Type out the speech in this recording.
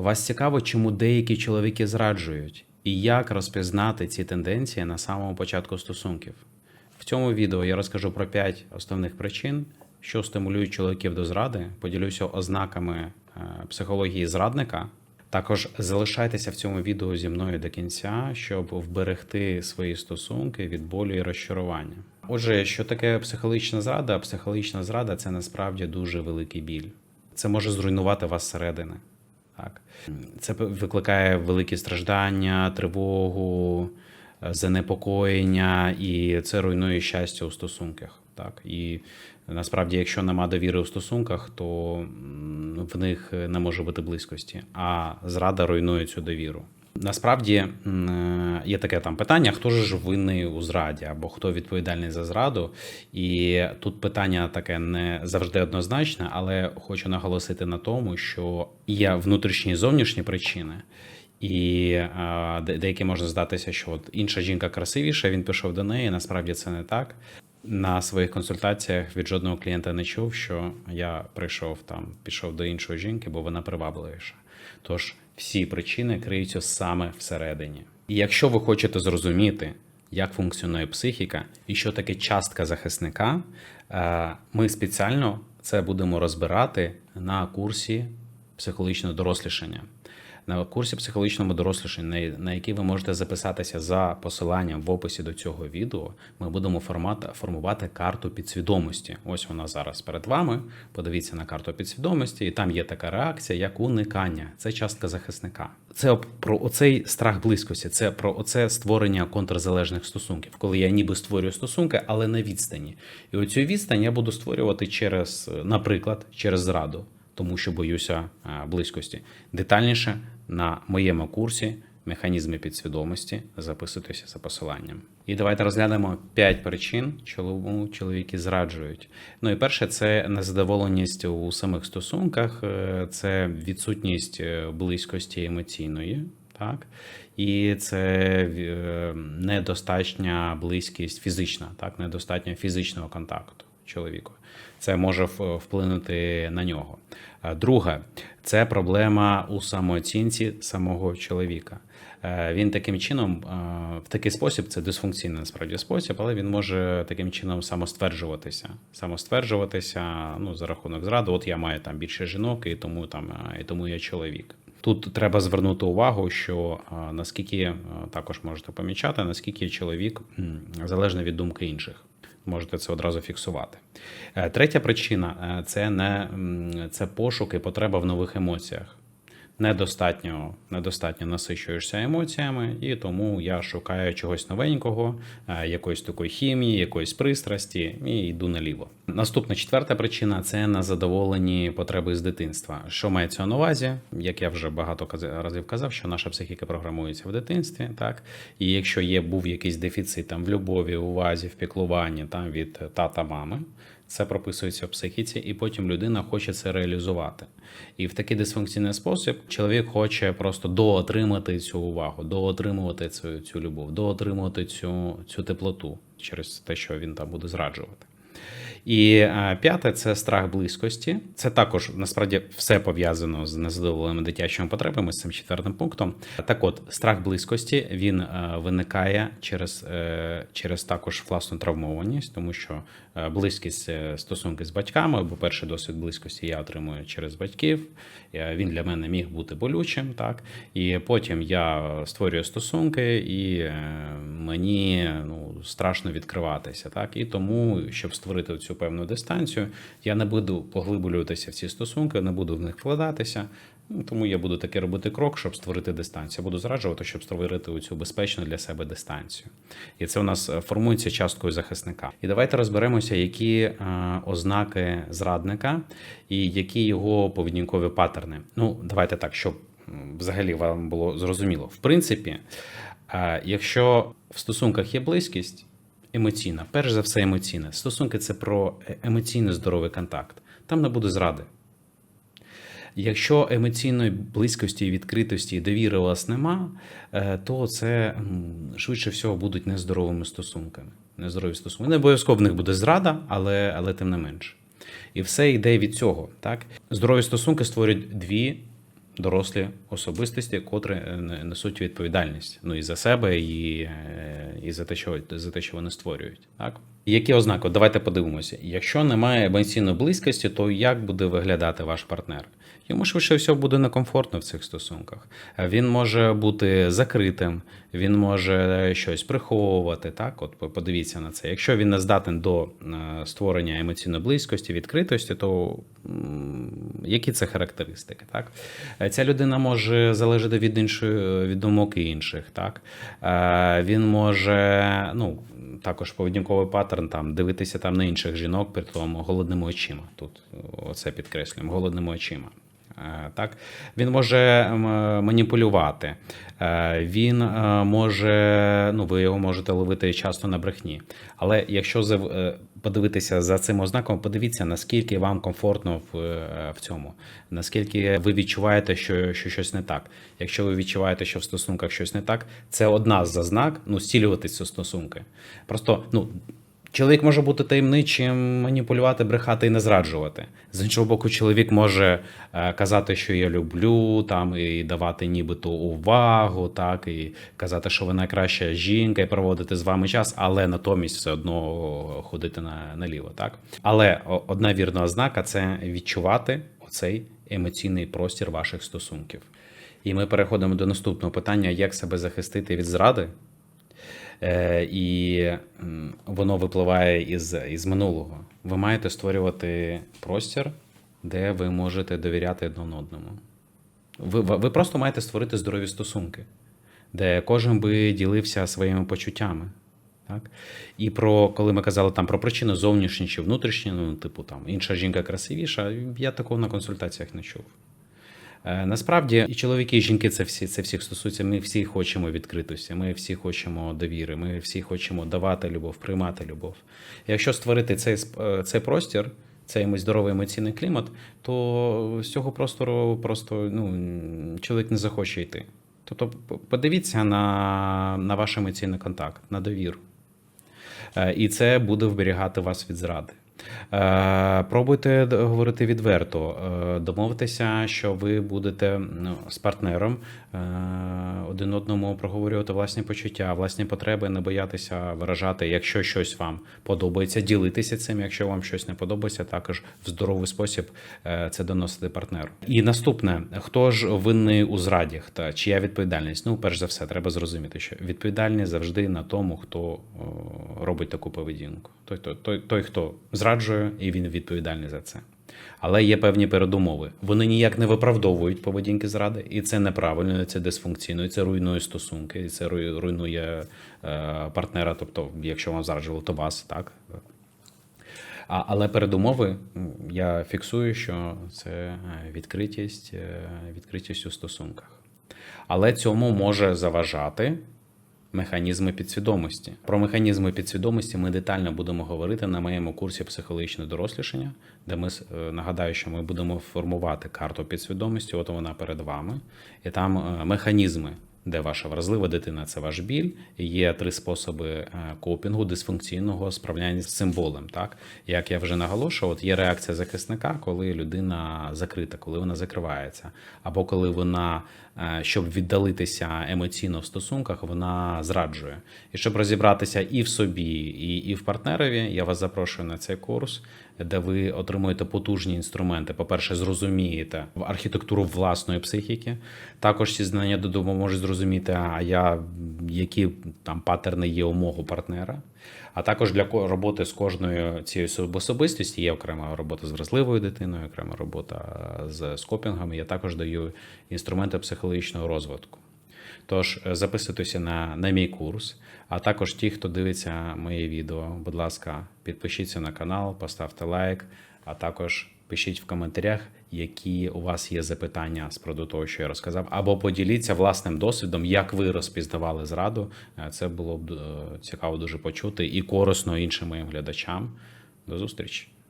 Вас цікаво, чому деякі чоловіки зраджують, і як розпізнати ці тенденції на самому початку стосунків. В цьому відео я розкажу про 5 основних причин, що стимулюють чоловіків до зради, поділюся ознаками е, психології зрадника. Також залишайтеся в цьому відео зі мною до кінця, щоб вберегти свої стосунки від болю і розчарування. Отже, що таке психологічна зрада? Психологічна зрада це насправді дуже великий біль. Це може зруйнувати вас зсередини. Так. Це викликає великі страждання, тривогу, е, занепокоєння, і це руйнує щастя у стосунках. Так. І насправді, якщо нема довіри у стосунках, то в них не може бути близькості, а зрада руйнує цю довіру. Насправді е, є таке там питання: хто ж винний у зраді, або хто відповідальний за зраду. І тут питання таке не завжди однозначне, але хочу наголосити на тому, що є внутрішні і зовнішні причини. І деякі можна здатися, що от інша жінка красивіша, він пішов до неї. Насправді це не так. На своїх консультаціях від жодного клієнта не чув, що я прийшов там, пішов до іншої жінки, бо вона привабливіша. Тож всі причини криються саме всередині. І якщо ви хочете зрозуміти, як функціонує психіка і що таке частка захисника, е, ми спеціально це будемо розбирати на курсі психологічного дорослішання. На курсі психологічному дорослішання, на- який ви можете записатися за посиланням в описі до цього відео, ми будемо формат, формувати карту підсвідомості. Ось вона зараз перед вами. Подивіться на карту підсвідомості, і там є така реакція, як уникання. Це частка захисника. Це про оцей страх близькості, це про оце створення контрзалежних стосунків, коли я ніби створюю стосунки, але на відстані. І оцю відстань я буду створювати через, е, наприклад, через зраду тому що боюся близькості. Детальніше на моєму курсі механізми підсвідомості записуйтеся за посиланням. І давайте розглянемо 5 причин, чому чоловіки зраджують. Ну і перше, це незадоволеність у самих стосунках, е, це відсутність е, близькості емоційної. Так, і це е, недостатня близькість фізична, так, недостатньо фізичного контакту чоловіку. Це може вплинути на нього. А Друге, це проблема у самооцінці самого чоловіка. Е, Він таким чином, е, в такий спосіб, це дисфункційний насправді спосіб, але він може таким чином самостверджуватися. Самостверджуватися ну, за рахунок зради. От я маю там більше жінок, і тому там е, і тому я чоловік. Тут треба звернути увагу, що е, наскільки е, також можете помічати, наскільки чоловік залежний від думки інших. Можете це одразу фіксувати. Е, Третя причина е, це не це пошук і потреба в нових емоціях. Недостатньо, недостатньо насичуєшся емоціями, і тому я шукаю чогось новенького, е, якоїсь такої хімії, якоїсь пристрасті, і йду наліво. Наступна четверта причина це незадоволені потреби з дитинства. Що мається на увазі? Як я вже багато разів казав, що наша психіка програмується в дитинстві, так і якщо є був якийсь дефіцит там в любові, увазі, в піклуванні там від тата, мами. Це прописується в психіці, і потім людина хоче це реалізувати. І в такий дисфункційний спосіб чоловік хоче просто доотримати цю увагу, доотримувати цю, цю любов, доотримувати цю, цю теплоту через те, що він там буде зраджувати. І е, п'яте це страх близькості. Це також насправді все пов'язано з незадоволеними дитячими потребами з цим четвертим пунктом. Так, от страх близькості він е, виникає через, е, через також власну травмованість, тому що близькість е, стосунки з батьками, бо перший досвід близькості я отримую через батьків. Е, Він для мене міг бути болючим, так і потім я створюю стосунки, і е, мені ну страшно відкриватися, так і тому, щоб створити цю певну дистанцію, я не буду поглиблюватися в ці стосунки, не буду в них вкладатися. Тому я буду таки робити крок, щоб створити дистанцію. Я буду зраджувати, щоб створити цю безпечну для себе дистанцію. І це у нас е, формується часткою захисника. І давайте розберемося, які е, ознаки зрадника і які його поведінкові паттерни. Ну, давайте так, щоб взагалі вам було зрозуміло. В принципі, е, якщо в стосунках є близькість, емоційна, перш за все, емоційна. Стосунки це про емоційно здоровий контакт. Там не буде зради. Якщо емоційної близькості, відкритості і довіри у вас нема, е, то це швидше всього будуть нездоровими стосунками. Нездорові стосунки. Не обов'язково в них буде зрада, але, але тим не менше. І все йде від цього. Так? Здорові стосунки створюють дві дорослі особистості, котрі е, не- несуть відповідальність ну і за себе, і, е, і за те, що за те, що вони створюють. Так які ознаки? Давайте подивимося. Якщо немає емоційної близькості, то як буде виглядати ваш партнер? Йому швидше всього буде некомфортно в цих стосунках. Е, Він може бути закритим, він може щось приховувати. Так, от подивіться на це. Якщо він не здатен до е, створення емоційної близькості, відкритості, то які це характеристики? Так, Е, ця людина може залежати від іншої від думок інших. Так, Е, він може ну. Також поведінковий паттерн там дивитися там на інших жінок, при тому голодними очима. Тут оце підкреслюємо, голодними очима. Е, Так, він може маніпулювати, Е, він е, може, ну ви його можете ловити часто на брехні. Але якщо е, подивитися за цим ознаком, подивіться, наскільки вам комфортно в, е, в цьому, наскільки ви відчуваєте, що, що щось не так. Якщо ви відчуваєте, що в стосунках щось не так, це одна з зазнак, ну, зцілювати ці стосунки. Просто, ну. Чоловік може бути таємничим, маніпулювати, брехати і не зраджувати. З іншого боку, чоловік може е, казати, що я люблю, там і давати нібито увагу, так і казати, що ви найкраща жінка, і проводити з вами час, але натомість все одно ходити на, наліво. Так, але одна вірна ознака це відчувати оцей емоційний простір ваших стосунків. І ми переходимо до наступного питання: як себе захистити від зради. Е, і воно випливає із, із минулого. Ви маєте створювати простір, де ви можете довіряти один одному. Ви, ви просто маєте створити здорові стосунки, де кожен би ділився своїми почуттями. Так? І про коли ми казали там про причини зовнішні чи внутрішні, ну, типу там інша жінка красивіша, я такого на консультаціях не чув. Е, Насправді і чоловіки, і жінки це всі це всіх стосується. Ми всі хочемо відкритості, ми всі хочемо довіри, ми всі хочемо давати любов, приймати любов. Якщо створити цей е, цей простір, цей здоровий емоційний клімат, то з цього простору просто ну, чоловік не захоче йти. Тобто, подивіться на, на ваш емоційний контакт, на довіру. Е, І це буде вберігати вас від зради. Е, Пробуйте говорити відверто, е, домовитися, що ви будете з партнером е, один одному проговорювати власні почуття, власні потреби, не боятися виражати, якщо щось вам подобається, ділитися цим, якщо вам щось не подобається, також в здоровий спосіб це доносити партнеру. І наступне, хто ж винний у зраді, та чия відповідальність? Ну, перш за все, треба зрозуміти, що відповідальність завжди на тому, хто робить таку поведінку. Той, той, той, той, хто зраджує, і він відповідальний за це. Але є певні передумови. Вони ніяк не виправдовують поведінки зради, і це неправильно, і це дисфункційно, і це руйнує стосунки, і це руйнує е, партнера. Тобто, якщо вам зраджували, то вас, так? А, але передумови я фіксую, що це е, відкритість, е, відкритість у стосунках. Але цьому може заважати механізми підсвідомості. Про механізми підсвідомості ми детально будемо говорити на моєму курсі психологічне дорослішання, де ми е, нагадаю, що ми будемо формувати карту підсвідомості. От вона перед вами, і там е, механізми. Де ваша вразлива дитина це ваш біль, є три способи е, копінгу, дисфункційного справляння з цим. Так як я вже наголошував, є реакція захисника, коли людина закрита, коли вона закривається, або коли вона, щоб віддалитися емоційно в стосунках, вона зраджує. І щоб розібратися і в собі, і, і в партнерові, я вас запрошую на цей курс, де ви отримуєте потужні інструменти. По-перше, зрозумієте архітектуру власної психіки. Також ці знання допоможуть зрозуміти, а я які там паттерни є у мого партнера. А також для роботи з кожною цією особистості є окрема робота з вразливою дитиною, окрема робота з скопінгами. Я також даю інструменти психологічного розвитку. Тож е, записуйтеся на, на мій курс. А також ті, хто дивиться мої відео, будь ласка, підпишіться на канал, поставте лайк, а також пишіть в коментарях, які у вас є запитання з приводу того, що я розказав, або поділіться власним досвідом, як ви розпізнавали зраду. Е, Це було б е, цікаво дуже почути і корисно іншим моїм глядачам. До зустрічі!